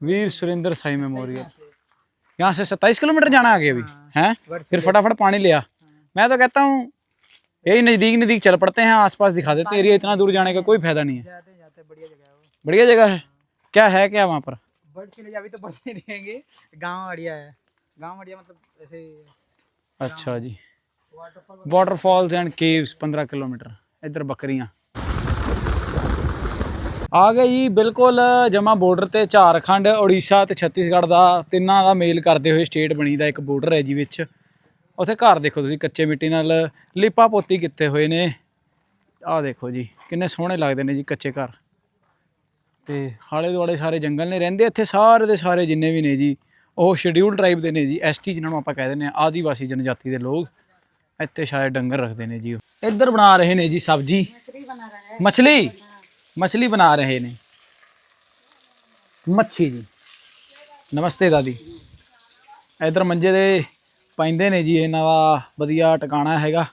S1: Veer Surinder Sai memorial. यहाँ से सत्ताईस किलोमीटर जाना आगे अभी हैं फिर फटाफट पानी लिया मैं तो कहता हूँ यही नज़दीक नज़दीक चल पड़ते हैं आसपास दिखा देते एरिया इतना दूर जाने का कोई फायदा नहीं है
S2: बढ़िया जगह है
S1: क्या है क्या वहाँ पर
S2: बर्ड्स मिले अभी तो बर्ड्स नहीं देंगे गांव एरिया है गांव एरिया मतलब ऐसे
S1: अच्छा जी वाटरफॉल्स एंड केव्स पंद्रह किलोमीटर इधर बकरियाँ ਆ ਗਏ ਜੀ, ਬਿਲਕੁਲ ਜਮਾ ਬਾਰਡਰ ਤੇ ਝਾਰਖੰਡ ਓਡੀਸ਼ਾ ਤੇ ਛੱਤੀਸਗੜ੍ਹ ਦਾ ਤਿੰਨਾਂ ਦਾ ਮੇਲ ਕਰਦੇ ਹੋਏ ਸਟੇਟ ਬਣੀ ਦਾ ਇੱਕ ਬਾਰਡਰ ਹੈ ਜੀ ਵਿੱਚ। ਉੱਥੇ ਘਰ ਦੇਖੋ ਤੁਸੀਂ, ਕੱਚੇ ਮਿੱਟੀ ਨਾਲ ਲਿਪਾ ਪੋਤੀ ਕਿੱਥੇ ਹੋਏ ਨੇ। ਆਹ ਦੇਖੋ ਜੀ, ਕਿੰਨੇ ਸੋਹਣੇ ਲੱਗਦੇ ਨੇ ਜੀ ਕੱਚੇ ਘਰ। ਤੇ ਹਾਲੇ ਦੁਆਲੇ ਸਾਰੇ ਜੰਗਲ ਨੇ, ਰਹਿੰਦੇ ਇੱਥੇ ਸਾਰੇ ਦੇ ਸਾਰੇ ਜਿੰਨੇ ਵੀ ਨੇ ਜੀ, ਉਹ ਸ਼ਡਿਊਲ ਟ੍ਰਾਈਬ ਦੇ ਨੇ ਜੀ ਐਸਟੀ ਜਿਨ੍ਹਾਂ ਨੂੰ ਆਪਾਂ ਕਹਿ ਦਿੰਦੇ ਆ ਆਦੀਵਾਸੀ ਜਨਜਾਤੀ ਦੇ ਲੋਕ। ਇੱਥੇ ਸ਼ਾਇਦ ਡੰਗਰ ਰੱਖਦੇ ਨੇ ਜੀ। ਇੱਧਰ ਬਣਾ ਰਹੇ ਨੇ ਜੀ ਸਬਜੀ। ਮਛਲੀ। ਮਛਲੀ ਬਣਾ ਰਹੇ ਨੇ ਮੱਛੀ ਜੀ ਨਮਸਤੇ ਦਾਦੀ ਇੱਧਰ ਮੰਜੇ ਦੇ ਪੈਂਦੇ ਨੇ ਜੀ ਇਹਨਾਂ ਦਾ ਵਧੀਆ ਟਿਕਾਣਾ ਹੈਗਾ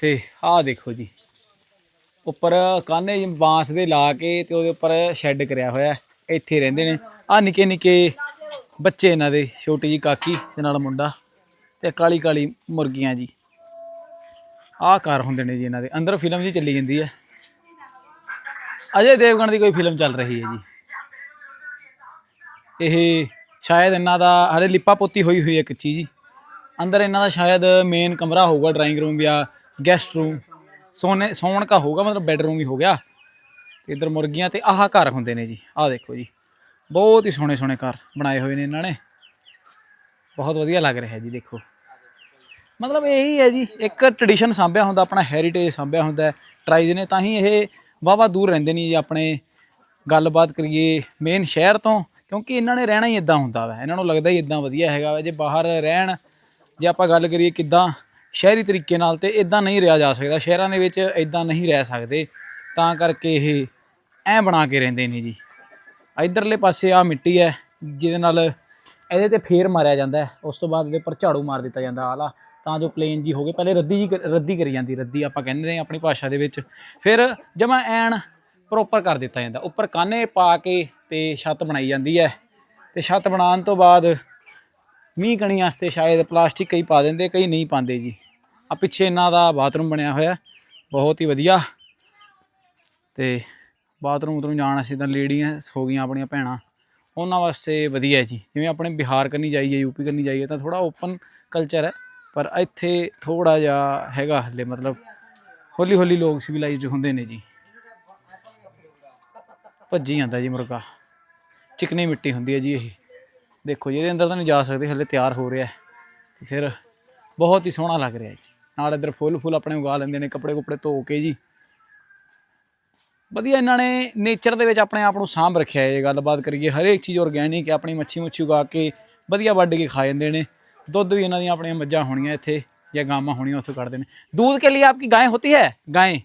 S1: ਤੇ ਆਹ ਦੇਖੋ ਜੀ ਉੱਪਰ ਕਾਨੇ ਬਾਂਸ ਦੇ ਲਾ ਕੇ ਤੇ ਉਹਦੇ ਉੱਪਰ ਸ਼ੈੱਡ ਕਰਿਆ ਹੋਇਆ ਇੱਥੇ ਰਹਿੰਦੇ ਨੇ ਆ ਨਿੱਕੇ ਨਿੱਕੇ ਬੱਚੇ ਇਹਨਾਂ ਦੇ ਛੋਟੀ ਜੀ ਕਾਕੀ ਤੇ ਨਾਲ ਮੁੰਡਾ ਤੇ ਕਾਲੀ ਕਾਲੀ ਮੁਰਗੀਆਂ ਜੀ ਆਹ ਘਰ ਹੁੰਦੇ ਨੇ ਜੀ ਇਹਨਾਂ ਦੇ ਅੰਦਰ ਫਿਲਮ ਜੀ ਚੱਲੀ ਜਾਂਦੀ ਹੈ ਅਜੇ ਦੇਵਗਨ ਦੀ ਕੋਈ ਫਿਲਮ ਚੱਲ ਰਹੀ ਹੈ ਜੀ। ਇਹ ਸ਼ਾਇਦ ਇਹਨਾਂ ਦਾ ਹਰੇ ਲਿਪਾ ਪੋਤੀ ਹੋਈ ਹੋਈ ਹੈ ਕੱਚੀ ਜੀ ਅੰਦਰ ਇਹਨਾਂ ਦਾ ਸ਼ਾਇਦ ਮੇਨ ਕਮਰਾ ਹੋਊਗਾ ਡਰਾਇੰਗ ਰੂਮ ਜਾਂ ਗੈਸਟ ਰੂਮ ਸੋਨੇ ਸੌਣ ਦਾ ਹੋਊਗਾ, ਮਤਲਬ ਬੈਡਰੂਮ ਹੀ ਹੋ ਗਿਆ। ਤੇ ਇਧਰ ਮੁਰਗੀਆਂ ਤੇ ਆਹ ਘਰ ਹੁੰਦੇ ਨੇ ਜੀ। ਆਹ ਦੇਖੋ ਜੀ। ਬਹੁਤ ਹੀ ਸੋਹਣੇ ਸੋਹਣੇ ਘਰ ਬਣਾਏ ਹੋਏ ਨੇ ਇਹਨਾਂ ਨੇ। ਬਹੁਤ ਵਧੀਆ ਲੱਗ ਰਿਹਾ ਜੀ, ਦੇਖੋ। ਮਤਲਬ ਇਹੀ ਹੈ ਜੀ, ਇੱਕ ਟ੍ਰੈਡੀਸ਼ਨ ਸਾਂਭਿਆ ਹੁੰਦਾ, ਆਪਣਾ ਹੈਰੀਟੇਜ ਸਾਂਭਿਆ ਹੁੰਦਾ ਟਰਾਈਜ਼ ਨੇ ਤਾਂ ਹੀ ਇਹ ਵਾਵਾ ਦੂਰ ਰਹਿੰਦੇ ਨਹੀਂ ਜੀ ਆਪਣੇ। ਗੱਲਬਾਤ ਕਰੀਏ ਮੇਨ ਸ਼ਹਿਰ ਤੋਂ, ਕਿਉਂਕਿ ਇਹਨਾਂ ਨੇ ਰਹਿਣਾ ਹੀ ਇਦਾਂ ਹੁੰਦਾ ਵਾ। ਇਹਨਾਂ ਨੂੰ ਲੱਗਦਾ ਹੀ ਇਦਾਂ ਵਧੀਆ ਹੈਗਾ ਵਾ, ਜੇ ਬਾਹਰ ਰਹਿਣ, ਜੇ ਆਪਾਂ ਗੱਲ ਕਰੀਏ ਕਿੱਦਾਂ ਸ਼ਹਿਰੀ ਤਰੀਕੇ ਨਾਲ ਤੇ ਇਦਾਂ ਨਹੀਂ ਰਿਹਾ ਜਾ ਸਕਦਾ। ਸ਼ਹਿਰਾਂ ਦੇ ਵਿੱਚ ਇਦਾਂ ਨਹੀਂ ਰਹਿ ਸਕਦੇ, ਤਾਂ ਕਰਕੇ ਇਹ ਐ ਬਣਾ ਕੇ ਰਹਿੰਦੇ ਨੇ ਜੀ। ਇਧਰਲੇ ਪਾਸੇ ਆ ਮਿੱਟੀ ਹੈ, ਜਿਹਦੇ ਨਾਲ ਇਹਦੇ ਤੇ ਫੇਰ ਮਾਰਿਆ ਜਾਂਦਾ ਉਸ ਤੋਂ ਬਾਅਦ ਇਹਦੇ ਉੱਪਰ ਝਾੜੂ ਮਾਰ ਦਿੱਤਾ ਜਾਂਦਾ ਆਲਾ ਤਾਂ ਜੋ ਪਲੇਨ ਜੀ ਹੋ ਗਏ ਪਹਿਲੇ ਰੱਦੀ ਜੀ ਕਰ- ਰੱਦੀ ਕਰੀ ਜਾਂਦੀ, ਰੱਦੀ ਆਪਾਂ ਕਹਿੰਦੇ ਨੇ ਆਪਣੀ ਭਾਸ਼ਾ ਦੇ ਵਿੱਚ। ਫਿਰ ਜਮਾ ਐਨ ਪ੍ਰੋਪਰ ਕਰ ਦਿੱਤਾ ਜਾਂਦਾ। ਉੱਪਰ ਕਾਨੇ ਪਾ ਕੇ ਤੇ ਛੱਤ ਬਣਾਈ ਜਾਂਦੀ ਹੈ। ਤੇ ਛੱਤ ਬਣਾਉਣ ਤੋਂ ਬਾਅਦ ਮੀਂਹ ਕਣੀ ਵਾਸਤੇ ਸ਼ਾਇਦ ਪਲਾਸਟਿਕ ਕਈ ਪਾ ਦਿੰਦੇ, ਕਈ ਨਹੀਂ ਪਾਉਂਦੇ ਜੀ। ਆ ਪਿੱਛੇ ਇਹਨਾਂ ਦਾ ਬਾਥਰੂਮ ਬਣਿਆ ਹੋਇਆ। ਬਹੁਤ ਹੀ ਵਧੀਆ। ਤੇ ਬਾਥਰੂਮ ਤੋਂ ਜਾਣ ਅਸੀਂ ਤਾਂ ਲੇਡੀਆਂ ਹੋ ਗਈਆਂ ਆਪਣੀਆਂ ਭੈਣਾਂ। ਉਹਨਾਂ ਵਾਸਤੇ ਵਧੀਆ ਜੀ। ਜਿਵੇਂ ਆਪਣੇ ਬਿਹਾਰ ਕਰਨੀ ਜਾਈਏ, ਯੂਪੀ ਕਰਨੀ ਜਾਈਏ ਤਾਂ ਥੋੜਾ ਓਪਨ ਕਲਚਰ ਹੈ। ਪਰ ਇੱਥੇ ਥੋੜਾ ਜਿਹਾ ਹੈਗਾ ਹਲੇ, ਮਤਲਬ ਹੌਲੀ ਹੌਲੀ ਲੋਕ ਸਿਵਲਾਈਜ਼ਡ ਹੁੰਦੇ ਨੇ ਜੀ। ਭੱਜੀ ਜਾਂਦਾ ਜੀ ਮੁਰਗਾ। ਚਿਕਨੀ ਮਿੱਟੀ ਹੁੰਦੀ ਹੈ ਜੀ ਇਹ। ਦੇਖੋ ਜਿਹਦੇ ਅੰਦਰ ਤਾਂ ਨਹੀਂ ਜਾ ਸਕਦੇ, ਹਲੇ ਤਿਆਰ ਹੋ ਰਿਹਾ ਹੈ। ਤੇ ਫਿਰ ਬਹੁਤ ਹੀ ਸੋਹਣਾ ਲੱਗ ਰਿਹਾ ਜੀ। ਨਾਲ ਇੱਧਰ ਫੁੱਲ ਫੁੱਲ ਆਪਣੇ ਉਗਾ ਲੈਂਦੇ ਨੇ, ਕੱਪੜੇ ਕੁਪੜੇ ਧੋ ਕੇ ਜੀ। ਵਧੀਆ ਇਹਨਾਂ ਨੇ ਨੇਚਰ ਦੇ ਵਿੱਚ ਆਪਣੇ ਆਪ ਨੂੰ ਸਾਂਭ ਰੱਖਿਆ ਹੈ, ਇਹ ਗੱਲਬਾਤ ਕਰੀਏ। ਹਰੇਕ ਚੀਜ਼ ਆਰਗੈਨਿਕ ਹੈ, ਆਪਣੀ ਮੱਛੀ ਮੁੱਛੀ ਉਗਾ ਕੇ ਵਧੀਆ ਵੱਢ ਕੇ ਖਾ ਜਾਂਦੇ ਨੇ। ਦੁੱਧ ਵੀ ਇਹਨਾਂ ਦੀਆਂ ਆਪਣੀਆਂ ਮੱਝਾਂ ਹੋਣੀਆਂ ਇੱਥੇ ਜਾਂ ਗਾਵਾਂ ਹੋਣੀਆਂ ਉੱਥੋਂ ਕੱਢਦੇ ਨੇ दूध के लिए आपकी गाय होती है गाय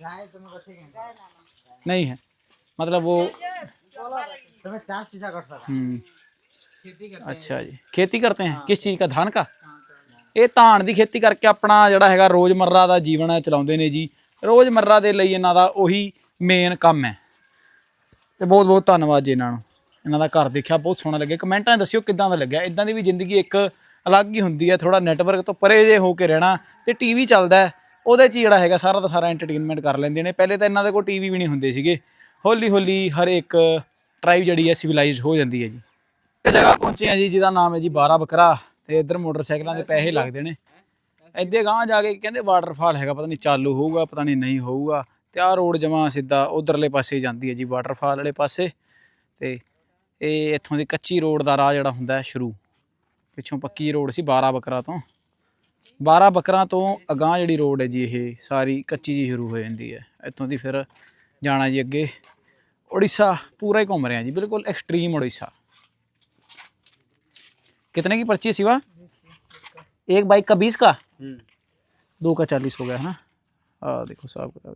S2: गाय तुम्हें बच्चे हैं
S1: नहीं है मतलब वो
S2: तुम्हें चार चीजा कर सकते
S1: हम्म,
S2: खेती करते
S1: अच्छा जी खेती करते हैं किस चीज़ का धान का ਇਹ ਧਾਨ ਦੀ ਖੇਤੀ ਕਰਕੇ ਆਪਣਾ ਜਿਹੜਾ ਹੈਗਾ ਰੋਜ਼ਮਰਰਾ ਦਾ ਜੀਵਨ ਹੈ ਚਲਾਉਂਦੇ ਨੇ ਜੀ ਰੋਜ਼ਮਰਰਾ ਦੇ ਲਈ ਇਹਨਾਂ ਦਾ ਉਹੀ ਮੇਨ ਕੰਮ ਹੈ ਤੇ ਬਹੁਤ ਬਹੁਤ ਧੰਨਵਾਦ ਜੀ ਇਹਨਾਂ ਨੂੰ ਇਹਨਾਂ ਦਾ ਘਰ ਦੇਖਿਆ, ਬਹੁਤ ਸੋਹਣਾ ਲੱਗਿਆ। ਕਮੈਂਟਾਂ 'ਚ ਦੱਸਿਓ ਕਿੱਦਾਂ ਦਾ ਲੱਗਿਆ। ਇਦਾਂ ਦੀ ਵੀ ਜ਼ਿੰਦਗੀ ਇੱਕ ਅਲੱਗ ਹੀ ਹੁੰਦੀ ਹੈ ਥੋੜਾ ਨੈਟਵਰਕ ਤੋਂ ਪਰੇ ਜੇ ਹੋ ਕੇ ਰਹਿਣਾ ਤੇ ਟੀਵੀ ਚੱਲਦਾ ਉਹਦੇ 'ਚ ਹੀ ਜਿਹੜਾ ਹੈਗਾ, ਸਾਰਾ ਦਾ ਸਾਰਾ ਐਂਟਰਟੇਨਮੈਂਟ ਕਰ ਲੈਂਦੇ ਨੇ। ਪਹਿਲੇ ਤਾਂ ਇਹਨਾਂ ਦੇ ਕੋਲ ਟੀਵੀ ਵੀ ਨਹੀਂ ਹੁੰਦੇ ਸੀਗੇ। ਹੌਲੀ ਹੌਲੀ ਹਰ ਇੱਕ ਟ੍ਰਾਈਬ ਜਿਹੜੀ ਹੈ ਸਿਵਲਾਈਜ਼ਡ ਹੋ ਜਾਂਦੀ ਹੈ ਜੀ। ਇੱਕ ਜਗ੍ਹਾ ਪਹੁੰਚੇ ਆ ਜੀ, ਜਿਹਦਾ ਨਾਮ ਹੈ ਜੀ 12 ਬਕਰਾ ਤੇ ਇੱਧਰ ਮੋਟਰਸਾਈਕਲਾਂ ਦੇ ਪੈਸੇ ਲੱਗਦੇ ਨੇ। ਇੱਦੇ ਗਾਂ ਜਾ ਕੇ ਕਹਿੰਦੇ ਵਾਟਰਫਾਲ ਹੈਗਾ, ਪਤਾ ਨਹੀਂ ਚਾਲੂ ਹੋਊਗਾ, ਪਤਾ ਨਹੀਂ ਨਹੀਂ ਹੋਊਗਾ। ਤੇ ਆਹ ਰੋਡ ਜਮਾ ਸਿੱਧਾ ਉਧਰਲੇ ਪਾਸੇ ਜਾਂਦੀ ਹੈ ਜੀ ਵਾਟਰਫਾਲ ਵਾਲੇ ਪਾਸੇ ਤੇ ਇਹ ਇੱਥੋਂ ਦੀ ਕੱਚੀ ਰੋਡ ਦਾ ਰਾਹ ਜਿਹੜਾ ਹੁੰਦਾ ਸ਼ੁਰੂ। ਪਿੱਛੋਂ ਪੱਕੀ ਰੋਡ ਸੀ 12 ਬੱਕਰਾ ਤੋਂ। 12 ਬੱਕਰਾ ਤੋਂ ਅਗਾਹ ਜਿਹੜੀ ਰੋਡ ਹੈ ਜੀ ਇਹ ਸਾਰੀ ਕੱਚੀ ਜੀ ਸ਼ੁਰੂ ਹੋ ਜਾਂਦੀ ਹੈ। ਇੱਥੋਂ ਦੀ ਫਿਰ ਜਾਣਾ ਜੀ ਅੱਗੇ ਓਡੀਸ਼ਾ ਪੂਰਾ ਹੀ ਘੁੰਮ ਰਿਹਾ ਜੀ ਬਿਲਕੁਲ ਐਕਸਟ੍ਰੀਮ ਓਡੀਸ਼ਾ कितने ਕੀ ਪਰਚੀ ਸੀ ਵਾ ਇੱਕ ਬਾਈਕ ਕਾ बीस ਕਾ? दो का चालीस हो गया है ना आ, ਦੇਖੋ साहब किताब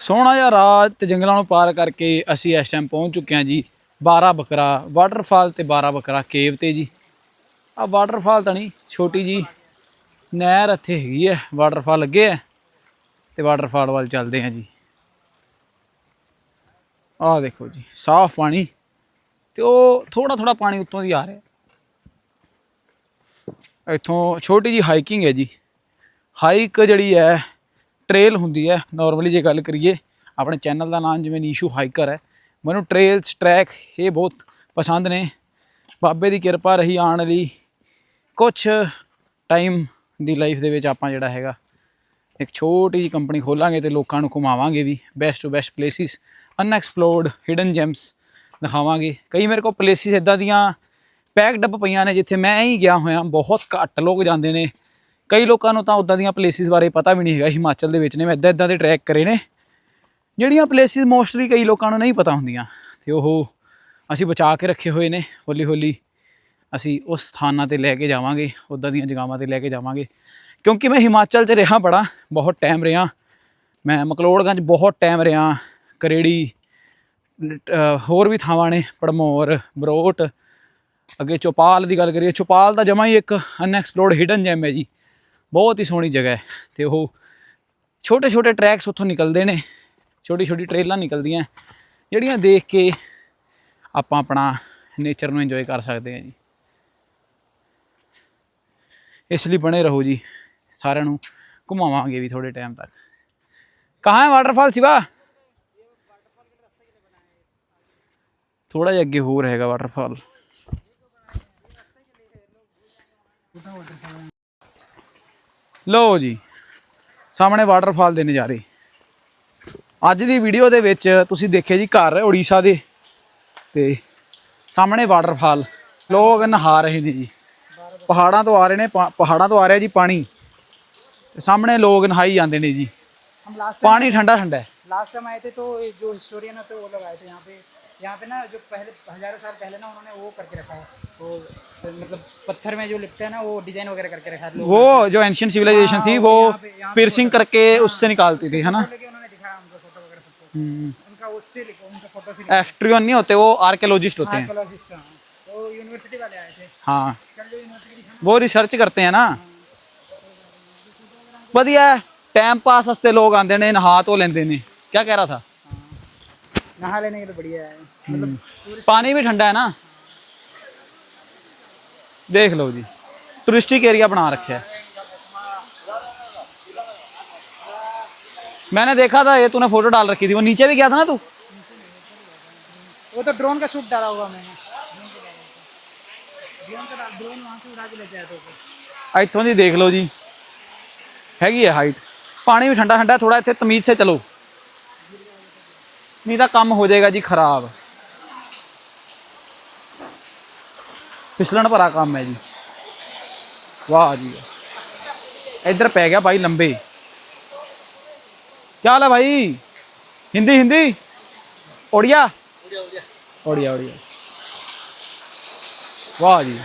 S1: ਸੋਹਣਾ ਜਿਹਾ ਰਾਜ ਤੇ ਜੰਗਲਾਂ ਨੂੰ ਪਾਰ ਕਰਕੇ ਅਸੀਂ ਇਸ ਟਾਈਮ ਪਹੁੰਚ ਚੁੱਕੇ ਹਾਂ ਜੀ। 12 ਬਕਰਾ ਵਾਟਰਫਾਲ ਤੇ 12 ਬਕਰਾ ਕੇਵ ਤੇ ਜੀ। ਆ ਵਾਟਰਫਾਲ ਤਾਂ ਨਹੀਂ, ਛੋਟੀ ਜੀ ਨਹਿਰ ਇੱਥੇ ਹੈਗੀ ਹੈ ਵਾਟਰਫਾਲ ਲੱਗੇ ਹੈ ਤੇ ਵਾਟਰਫਾਲ ਵੱਲ ਚੱਲਦੇ ਹਾਂ ਜੀ। ਆਹ ਦੇਖੋ ਜੀ, ਸਾਫ਼ ਪਾਣੀ ਤੇ ਉਹ ਥੋੜਾ ਥੋੜਾ ਪਾਣੀ ਉੱਤੋਂ ਦੀ ਆ ਰਿਹਾ। ਇੱਥੋਂ ਛੋਟੀ ਜੀ ਹਾਈਕਿੰਗ ਹੈ ਜੀ। ਹਾਈਕ ਜਿਹੜੀ ਹੈ ਟ੍ਰੇਲ ਹੁੰਦੀ ਹੈ। ਨਾਰਮਲੀ ਜੇ ਗੱਲ ਕਰੀਏ, ਆਪਣੇ ਚੈਨਲ ਦਾ ਨਾਮ ਜਿਵੇਂ ਨੀਸ਼ੂ ਹਾਈਕਰ ਹੈ। ਮੈਨੂੰ ਟ੍ਰੇਲਸ ਟਰੈਕ ਇਹ ਬਹੁਤ ਪਸੰਦ ਨੇ। ਬਾਬੇ ਦੀ ਕਿਰਪਾ ਰਹੀ ਆਉਣ ਲਈ। ਕੁਝ ਟਾਈਮ ਦੀ ਲਾਈਫ ਦੇ ਵਿੱਚ ਆਪਾਂ ਜਿਹੜਾ ਹੈਗਾ, ਇੱਕ ਛੋਟੀ ਜਿਹੀ ਕੰਪਨੀ ਖੋਲਾਂਗੇ ਤੇ ਲੋਕਾਂ ਨੂੰ ਘੁਮਾਵਾਂਗੇ ਵੀ। Best to best places unexplored hidden gems ਦਿਖਾਵਾਂਗੇ। ਕਈ ਮੇਰੇ ਕੋਲ ਪਲੇਸਿਸ ਇਦਾਂ ਦੀਆਂ ਪੈਕਡ ਅਪ ਪਈਆਂ ਨੇ, ਜਿੱਥੇ ਮੈਂ ਹੀ ਗਿਆ ਹੋਇਆ। ਬਹੁਤ ਘੱਟ ਲੋਕ ਜਾਂਦੇ ਨੇ। ਕਈ ਲੋਕਾਂ ਨੂੰ ਤਾਂ ਉਦਾਂ ਦੀਆਂ ਪਲੇਸਿਸ ਬਾਰੇ ਪਤਾ ਵੀ ਨਹੀਂ ਹੈਗਾ, ਹਿਮਾਚਲ ਦੇ ਵਿੱਚ ਨੇ, ਮੈਂ ਇਦਾਂ ਇਦਾਂ ਦੇ ਟਰੈਕ ਕਰੇ ਨੇ। ਜਿਹੜੀਆਂ ਪਲੇਸਿਸ ਮੋਸਟਲੀ ਕਈ ਲੋਕਾਂ ਨੂੰ ਨਹੀਂ ਪਤਾ ਹੁੰਦੀਆਂ। ਤੇ ਉਹ ਅਸੀਂ ਬਚਾ ਕੇ ਰੱਖੇ ਹੋਏ ਨੇ, ਹੌਲੀ ਹੌਲੀ ਅਸੀਂ ਉਸ ਸਥਾਨਾਂ ਤੇ ਲੈ ਕੇ ਜਾਵਾਂਗੇ ਉਦਾਂ ਦੀਆਂ ਜਗ੍ਹਾਵਾਂ ਤੇ ਲੈ ਕੇ ਜਾਵਾਂਗੇ। ਕਿਉਂਕਿ ਮੈਂ ਹਿਮਾਚਲ 'ਚ ਰਿਹਾ ਬੜਾ, ਬਹੁਤ ਟਾਈਮ ਰਿਹਾ। ਮੈਂ ਮਕਲੋੜਗੰਜ ਬਹੁਤ ਟਾਈਮ ਰਿਹਾ। ਕਰੇੜੀ ਹੋਰ ਵੀ ਥਾਵਾਂ ਨੇ ਪੜਮੋਰ ਬਰੋਟ। ਅੱਗੇ ਚੌਪਾਲ ਦੀ ਗੱਲ ਕਰੀਏ, ਚੌਪਾਲ ਦਾ ਜਮਾ ਹੀ ਇੱਕ ਅਨਐਕਸਪਲੋਰਡ ਹਿਡਨ ਜੈਮ ਹੈ ਜੀ। ਬਹੁਤ ਹੀ ਸੋਹਣੀ ਜਗ੍ਹਾ ਹੈ ਤੇ ਉਹ ਛੋਟੇ ਛੋਟੇ ਟਰੈਕਸ ਉੱਥੋਂ ਨਿਕਲਦੇ ਨੇ, ਛੋਟੀ ਛੋਟੀ ਟ੍ਰੇਲਾਂ ਨਿਕਲਦੀਆਂ, ਜਿਹੜੀਆਂ ਦੇਖ ਕੇ ਆਪਾਂ ਆਪਣਾ ਨੇਚਰ ਨੂੰ ਇੰਜੋਏ ਕਰ ਸਕਦੇ ਹਾਂ ਜੀ। ਇਸ ਲਈ ਬਣੇ ਰਹੋ ਜੀ, ਸਾਰਿਆਂ ਨੂੰ ਘੁਮਾਵਾਂਗੇ ਵੀ ਥੋੜੇ ਟਾਈਮ ਤੱਕ। ਕਹਾਂ ਹੈ ਵਾਟਰਫਾਲ ਸਿਵਾ? ਥੋੜਾ ਜਿਹਾ ਅੱਗੇ ਹੋਰ ਹੈਗਾ ਵਾਟਰਫਾਲ ਲਓ ਜੀ ਸਾਹਮਣੇ ਵਾਟਰਫਾਲ ਦੇ ਨਜ਼ਾਰੇ। ਅੱਜ ਦੀ ਵੀਡੀਓ ਦੇ ਵਿੱਚ ਤੁਸੀਂ ਦੇਖਿਆ ਜੀ ਘਰ ਓਡੀਸ਼ਾ ਦੇ ਤੇ ਸਾਹਮਣੇ ਵਾਟਰਫਾਲ ਲੋਕ ਨਹਾ ਰਹੇ ਨੇ ਜੀ। ਪਹਾੜਾਂ ਤੋਂ ਆ ਰਹੇ ਨੇ ਪਹਾੜਾਂ ਤੋਂ ਆ ਰਿਹਾ ਜੀ ਪਾਣੀ। ਸਾਹਮਣੇ ਲੋਕ ਨਹਾਈ ਜਾਂਦੇ ਨੇ ਜੀ। ਪਾਣੀ ਠੰਡਾ ਠੰਡਾ ਹੈ।
S2: ਲਾਸਟ ਟਾਈਮ ਆਏ ਤੇ ਤੋ ਜੋ ਹਿਸਟੋਰੀਅਨ ਹੈ ਉਹ ਲਗਾਏ ਤੇ ਯਹਾਂ ਪੇ। यहाँ पे यहाँ पे ना जो पहले हजारों साल पहले ना उन्होंने वो करके रखा है वो मतलब पत्थर में जो लिपटे हैं ना वो डिजाइन वगैरह करके रखा है लोग
S1: वो जो एंशियंट सिविलाइजेशन थी वो
S2: यहाँ पे- यहाँ पे
S1: पियर्सिंग करके उससे निकालती थी है ना
S2: लेके उन्होंने दिखाया हमको फोटो वगैरह सबको
S1: हम्म,
S2: उनका उससे लिखो उनका फोटो से लिखा
S1: एस्ट्रियन नहीं होते वो आर्कियोलॉजिस्ट होते हैं
S2: आर्कोलॉजिस्ट हाँ वो यूनिवर्सिटी वाले आए थे
S1: हाँ
S2: कल जो यूनिवर्सिटी की
S1: वो रिसर्च करते हैं ना ਵਧੀਆ ਟਾਈਮ ਪਾਸ ਵਾਸਤੇ ਲੋਕ ਆਉਂਦੇ ਨੇ ਨਹਾ ਧੋ ਲੈਂਦੇ ਨੇ ਕੀ ਕਹਿ ਰਹਾ ਥਾ
S2: नहा लेने के लिए बढ़िया है। मतलब
S1: हम्म। पानी भी ठंडा है ना? देख लो जी। टूरिस्टिक एरिया बना रखे है। मैंने देखा था ये तूने फ़ोटो डाल रखी थी। वो नीचे भी गया था ना तू?
S2: वो तो ड्रोन का शूट डाला हुआ मैंने। ड्रोन
S1: तो जी देख लो जी। हैगी है हाइट। पानी भी ठंडा ठंडा थोड़ा इतने तमीज से चलो। ਨਹੀਂ ਤਾਂ ਕੰਮ ਹੋ ਜਾਏਗਾ ਜੀ ਖਰਾਬ ਫਿਸਲਣ ਭਰਾ ਕੰਮ ਹੈ ਜੀ ਵਾਹ ਜੀ ਵਾਹ। ਇੱਧਰ ਪੈ ਗਿਆ ਭਾਈ ਲੰਬੇ ਕੀ ਹਾਲ ਹੈ ਭਾਈ ਹਿੰਦੀ ਹਿੰਦੀ ओडिया ओडिया ओडिया वाह जी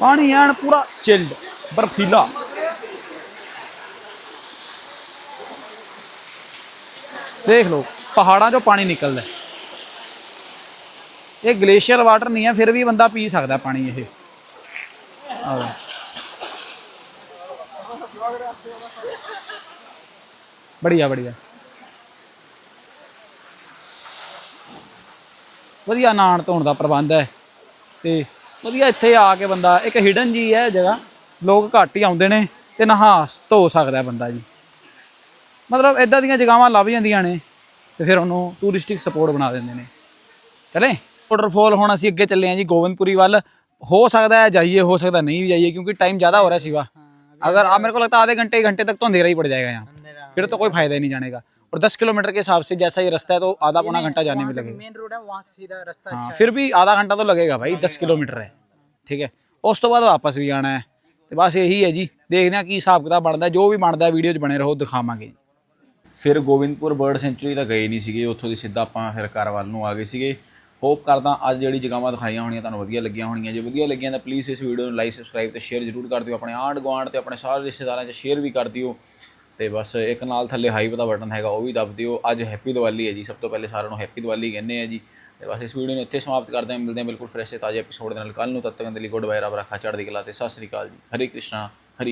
S1: ਪਾਣੀ ਐਨ ਪੂਰਾ ਚਿਲਡ ਬਰਫੀਲਾ ਦੇਖ ਲਓ, ਪਹਾੜਾਂ ਚੋਂ ਪਾਣੀ ਨਿਕਲਦਾ ਇਹ ਗਲੇਸ਼ੀਅਰ ਵਾਟਰ ਨਹੀਂ ਹੈ, ਫਿਰ ਵੀ ਬੰਦਾ ਪੀ ਸਕਦਾ ਪਾਣੀ ਇਹ। ਆਹ ਬੜੀਆ ਬੜੀਆ। ਵਧੀਆ ਨਾਣ ਧੋਣ ਦਾ ਪ੍ਰਬੰਧ ਹੈ ਤੇ ਵਧੀਆ ਇੱਥੇ ਆ ਕੇ ਬੰਦਾ, ਇੱਕ ਹਿਡਨ ਜੀ ਹੈ ਜਗ੍ਹਾ, ਲੋਕ ਘੱਟ ਹੀ ਆਉਂਦੇ ਨੇ ਤੇ ਨਹਾ ਧੋ ਸਕਦਾ ਬੰਦਾ ਜੀ। ਮਤਲਬ ਇਦਾਂ ਦੀਆਂ ਜਗ੍ਹਾਵਾਂ ਲੱਭ ਜਾਂਦੀਆਂ ਨੇ ਤੇ ਫਿਰ ਉਹਨੂੰ ਟੂਰਿਸਟਿਕ ਸਪੋਰਟ ਬਣਾ ਦਿੰਦੇ ਨੇ ਚਲੇ ਵਾਟਰਫਾਲ ਹੁਣ ਅਸੀਂ ਅੱਗੇ ਚੱਲੇ ਹਾਂ ਜੀ ਗੋਬਿੰਦਪੁਰੀ ਵੱਲ ਹੋ ਸਕਦਾ ਹੈ ਜਾਈਏ ਹੋ ਸਕਦਾ ਨਹੀਂ ਵੀ ਜਾਈਏ ਕਿਉਂਕਿ टाइम ज़्यादा हो रहा है शिवा अगर आप मेरे को लगता है आधे घंटे एक घंटे तक तो अंधेरा ही पड़ जाएगा यहाँ फिर तो कोई फायदा ही नहीं जाने का और 10 किलोमीटर के हिसाब से जैसा ये रास्ता है तो आधा पौना घंटा जाने में लगेगा
S2: मेन रोड है वहाँ से सीधा रास्ता
S1: हाँ फिर भी आधा घंटा तो लगेगा भाई 10 ਕਿਲੋਮੀਟਰ ਹੈ ਠੀਕ ਹੈ ਉਸ ਤੋਂ ਬਾਅਦ ਵਾਪਸ ਵੀ ਆਣਾ ਹੈ ਤੇ ਬਸ ਇਹੀ ਹੈ ਜੀ ਦੇਖਦੇ ਹਾਂ ਕੀ ਹਿਸਾਬ ਕਿਤਾਬ ਬਣਦਾ ਜੋ ਵੀ ਬਣਦਾ ਵੀਡੀਓ 'ਚ ਬਣੇ ਰਹੋ ਦਿਖਾਵਾਂਗੇ ਫਿਰ ਗੋਬਿੰਦਪੁਰ ਬਰਡ ਸੈਂਚੁਰੀ ਤਾਂ ਗਏ ਨਹੀਂ ਸੀਗੇ, ਉੱਥੋਂ ਦੀ ਸਿੱਧਾ ਆਪਾਂ ਫਿਰ ਘਰ ਵੱਲ ਨੂੰ ਆ ਗਏ ਸੀਗੇ। ਹੋਪ ਕਰਦਾ ਅੱਜ ਜਿਹੜੀ ਜਗ੍ਹਾਵਾਂ ਦਿਖਾਈਆਂ ਹੋਣੀਆਂ ਤੁਹਾਨੂੰ ਵਧੀਆ ਲੱਗੀਆਂ ਹੋਣੀਆਂ ਜੇ ਵਧੀਆ ਲੱਗੀਆਂ ਤਾਂ ਪਲੀਜ਼ ਇਸ ਵੀਡੀਓ ਨੂੰ ਲਾਈਕ ਸਬਸਕ੍ਰਾਈਬ ਤੇ ਸ਼ੇਅਰ ਜ਼ਰੂਰ ਕਰ ਦਿਓ ਆਪਣੇ ਆਂਢ ਗੁਆਂਢ ਤੇ ਆਪਣੇ ਸਾਰੇ ਰਿਸ਼ਤੇਦਾਰਾਂ 'ਚ ਸ਼ੇਅਰ ਵੀ ਕਰ ਦਿਓ। ਤੇ ਬਸ ਇੱਕ ਨਾਲ ਥੱਲੇ ਹਾਈਪ ਦਾ ਬਟਨ ਹੈਗਾ, ਉਹ ਵੀ ਦਬ ਦਿਓ। ਅੱਜ ਹੈਪੀ ਦੀਵਾਲੀ ਹੈ ਜੀ, ਸਭ ਤੋਂ ਪਹਿਲੇ ਸਾਰਿਆਂ ਨੂੰ ਹੈਪੀ ਦੀਵਾਲੀ ਕਹਿੰਦੇ ਆ ਜੀ। ਤੇ ਬਸ ਇਸ ਵੀਡੀਓ ਨੂੰ ਇੱਥੇ ਸਮਾਪਤ ਕਰਦੇ ਹਾਂ। ਮਿਲਦੇ ਹਾਂ ਬਿਲਕੁਲ ਫਰੈਸ਼ ਤੇ ਤਾਜ਼ੇ ਐਪੀਸੋਡ ਦੇ ਨਾਲ। ਕੱਲ ਨੂੰ ਤਦ ਤੱਕ ਦੇ ਲਈ ਗੁੱਡ ਬਾਏ ਰੱਬ ਰੱਖਾ ਚੜ੍ਹਦੀ ਕਲਾ ਤੇ। ਸਤਿ ਸ੍ਰੀ ਅਕਾਲ ਜੀ। ਹਰੇ ਕ੍ਰਿਸ਼ਨਾ, ਹਰੀ